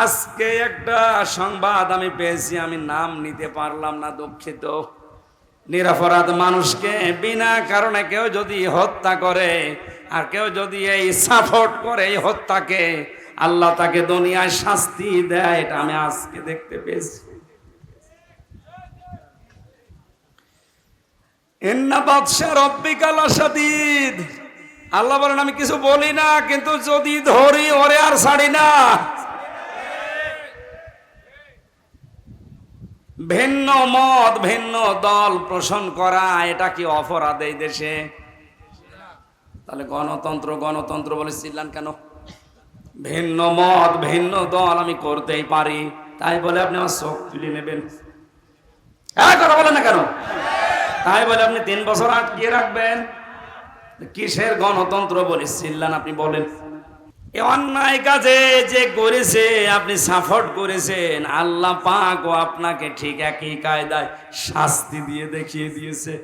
আজকে একটা সংবাদ আমি পেয়েছি, আমি নাম নিতে পারলাম না দুঃখিত। নিরাপরাধ মানুষকে বিনা কারণে কেউ যদি হত্যা করে, আর কেউ যদি এই সাপোর্ট করে এই হত্যাকে, আল্লাহ তাকে দুনিয়ায় শাস্তি দেয়, এটা আমি আজকে দেখতে পেয়েছি। আল্লাহ বলেন, আমি কিছু বলি না, কিন্তু যদি ধরি ওরে আর ছাড়ি না। ভিন্ন মত, ভিন্ন দল পোষণ করা, এটা কি অপরাধ এই দেশে? তাহলে গণতন্ত্র গণতন্ত্র বলে চিল্লান কেন? ভিন্ন মত, ভিন্ন দল আমি করতেই পারি, তাই বলে আপনি আমার চোখ নেবেন। হ্যাঁ কথা বলেন না কেন? তাই বলে আপনি তিন বছর আটকিয়ে রাখবেন। কিসের গণতন্ত্র বলে চিল্লান আপনি বলেন। অন্যায় কাজে যে করেছে, আপনি সাপোর্ট করেছেন, আল্লাহ পাক ও আপনাকে ঠিক একই কায়দায় শাস্তি দিয়ে দেখিয়ে দিয়েছে।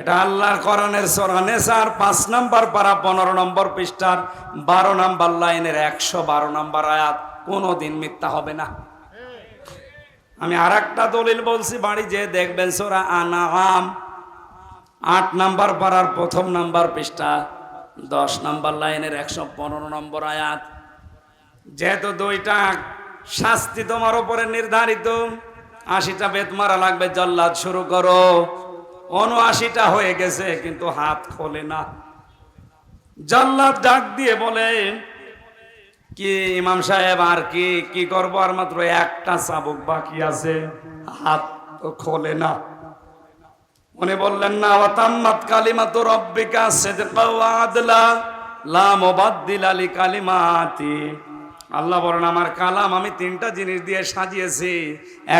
এটা আল্লাহর কোরআনের সরানে স্যার পাঁচ নাম্বার পারা, পনেরো নম্বর পৃষ্ঠার, বারো নাম্বার লাইনের একশো বারো নাম্বার আয়াত কোনো দিন মিথ্যা হবে না। আমি আর একটা দলিল বলছি, বাড়ি যে দেখবেন সোরা আনাম আট নাম্বার পাড়ার প্রথম নাম্বার পৃষ্ঠা। দশ নম্বর লাইনের একশো পনেরো নম্বর আয়াত। যেহেতু দুইটা শাস্তি তোমার উপরে নির্ধারিত, আশিটা বেত মারা লাগবে, জল্লাদ শুরু করো। উনআশিটা হয়ে গেছে, কিন্তু হাত খোলে না। জল্লাদ ডাক দিয়ে বলে, কি ইমাম সাহেব, আর কি কি করব? আর মাত্র একটা চাবুক বাকি আছে। হাত তো খোলে না। উনি বললেন, না, ওয়াতাম্মাত কালিমাতু রাব্বিকা সিদকা ওয়া আদলা, লা মুবাদদিলা লিকালিমাতি আল্লাহ বলেন, আমার কালাম আমি তিনটা জিনিস দিয়ে সাজিয়েছি।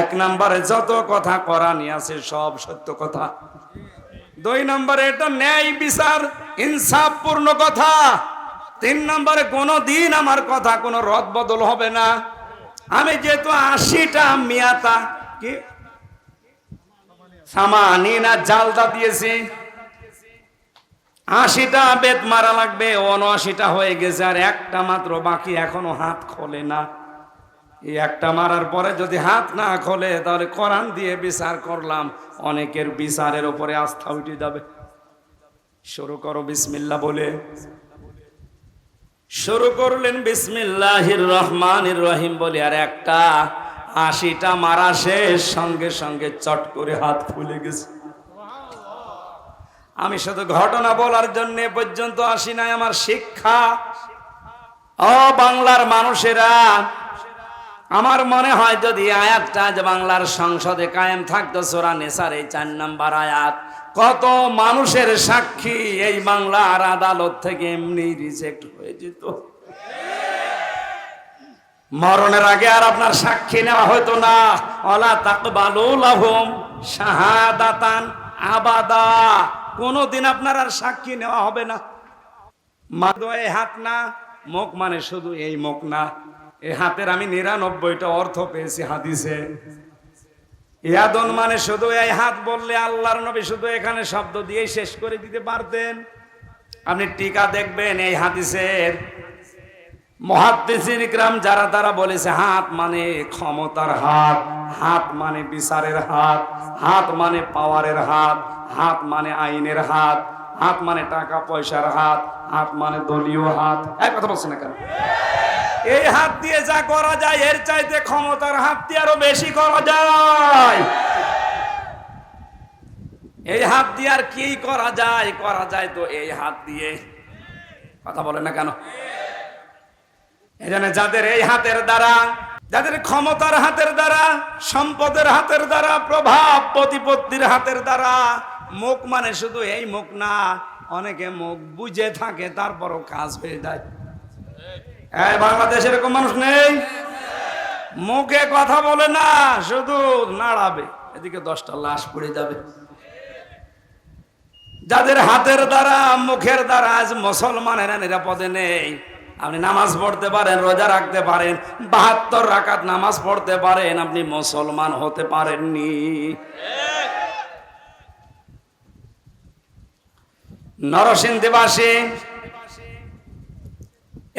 এক নম্বরে যত কথা করানি আছে, সব সত্য কথা। দুই নম্বরে এটা ন্যায় বিচার, ইনসাফপূর্ণ কথা। তিন নম্বরে কোনো দিন আমার কথা কোনো রদ বদল হবে না। আমি যেহেতু আশিটা মিয়াতা, কি সামানিনা জালদা আশিটা বেত মারা লাগবে উনআশিটা হয়ে গেছে, আর একটা মাত্র বাকি এখনও হাত খোলে না। এই একটা মারার পরে যদি হাত না খোলে, তাহলে কোরআন দিয়ে বিচার করলাম, অনেকের বিচারের উপরে আস্থা উঠে যাবে। শুরু করো বিসমিল্লা বলে। শুরু করলেন বিসমিল্লাহির রহমানির রহিম বলে, আর একটা আশিটা মারা শেষ, সঙ্গে সঙ্গে চট করে হাত ফুলে গেছে। আমি শুধু ঘটনা বলার জন্য পর্যন্ত আসি নাই, আমার শিক্ষা। ও বাংলার মানুষেরা, আমার মনে হয় যদি আয়াতটা আজ বাংলার সংসদে কায়েম থাকতো, সোরা নেসার এই চার নাম্বার আয়াত, কত মানুষের সাক্ষী এই বাংলার আদালত থেকে এমনি রিজেক্ট হয়ে যেত। মরণের আগে আর আপনার সাক্ষী নেওয়া হতো না। অলা তাকবালুল আহম শাহাদাতান আবাদা। কোনোদিন আপনার আর সাক্ষী নেওয়া হবে না। মাদো এই হাত না মুখ মানে শুধু এই মুখ না। এই হাতের আমি নিরানব্বইটা অর্থ পেয়েছি হাদিসে। ইয়াদন মানে শুধু এই হাত বললে আল্লাহর নবী শুধু এখানে শব্দ দিয়েই শেষ করে দিতে পারতেন। আপনি টিকা দেখবেন এই হাদিসের মহাদ্দেশির গ্রাম যারা তারা বলেছে, হাত মানে ক্ষমতার হাত হাত মানে বিচারের হাত হাত মানে পাওয়ারের হাত হাত মানে আইনের হাত হাত মানে টাকা পয়সার হাত হাত মানে দলীয় হাত। এক কথা বলছে না কেন? এই হাত দিয়ে যা করা যায়, এর চাইতে ক্ষমতার হাত দিয়ে আরও বেশি করা যায়। এই হাত দিয়ে আর কি করা যায়? করা যায় তো এই হাত দিয়ে। কথা বলে না কেন? এজন্য যাদের এই হাতের দ্বারা, যাদের ক্ষমতার হাতের দ্বারা, সম্পদের হাতের দ্বারা, প্রভাব প্রতিপত্তির হাতের দ্বারা, মুখ মানে শুধু এই মুখ না, অনেকে মুখ বুঝে থাকে, তারপরও কাজ হয়ে যায়। এই বাংলাদেশে এরকম মানুষ নেই? মুখে কথা বলে না, শুধু নাড়াবে। এদিকে দশটা লাশ পড়ে যাবে। যাদের হাতের দ্বারা, মুখের দ্বারা আজ মুসলমানেরা নিরাপদে নেই। আপনি নামাজ পড়তে পারেন, রোজা রাখতে পারেন, বাহাত্তর রাকাত নামাজ পড়তে পারেন, আপনি মুসলমান হতে পারেননি। নরসিংদীবাসী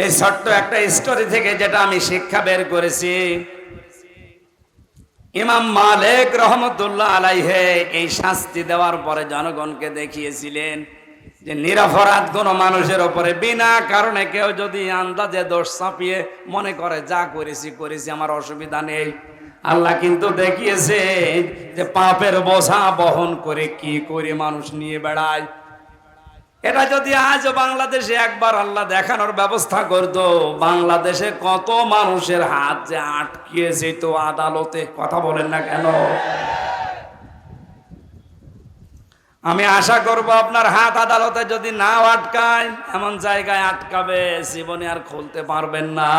এই ছোট্ট একটা স্টোরি থেকে যেটা আমি শিক্ষা বের করেছি, ইমাম মালিক রহমতুল্লাহ আলাইহে এই শাস্তি দেওয়ার পরে জনগণকে দেখিয়েছিলেন যে নিরপরাধ কোন মানুষের ওপরে, বিনা কারণে কেউ যদি আন্দাজে দোষ চাপিয়ে মনে করে, যা করেছি করেছি, আমার অসুবিধা নেই। আল্লাহ কিন্তু দেখিয়েছে যে পাপের বোঝা বহন করে কি করে মানুষ নিয়ে বেড়ায়। এটা যদি আজ বাংলাদেশে একবার আল্লাহ দেখানোর ব্যবস্থা করতো, বাংলাদেশে কত মানুষের হাত যে আটকিয়ে যেত আদালতে, কথা বলেন না কেন? আমি আশা করব আপনার হাত আদালতে যদি না আটকায়, এমন জায়গায় আটকাবে, জীবনে আর খুলতে পারবেন না।